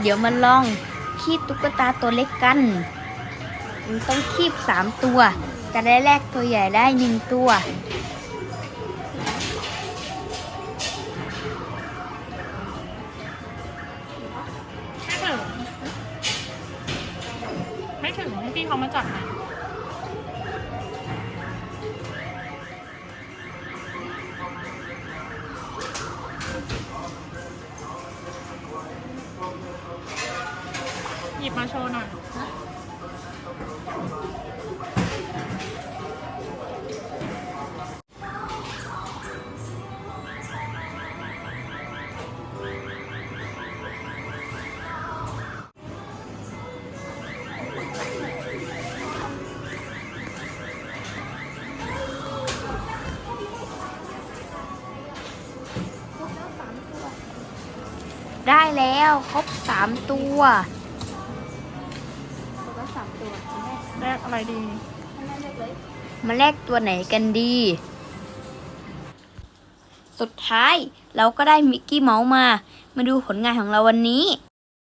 เดี๋ยวมาลองคีบตุ๊กตาตัวเล็กกันมันต้องคีบสามตัว จะได้แลกตัวใหญ่ได้หนึ่งตัว ไม่ถึงไม่ถึงให้พี่เขามาจับนะ หยิบมาโชว์หน่อยได้แล้ว ครบสามตัว แลกอะไรดี มาแลกตัวไหนกันดี สุดท้ายเราก็ได้มิกกี้เมาส์มา มาดูผลงานของเราวันนี้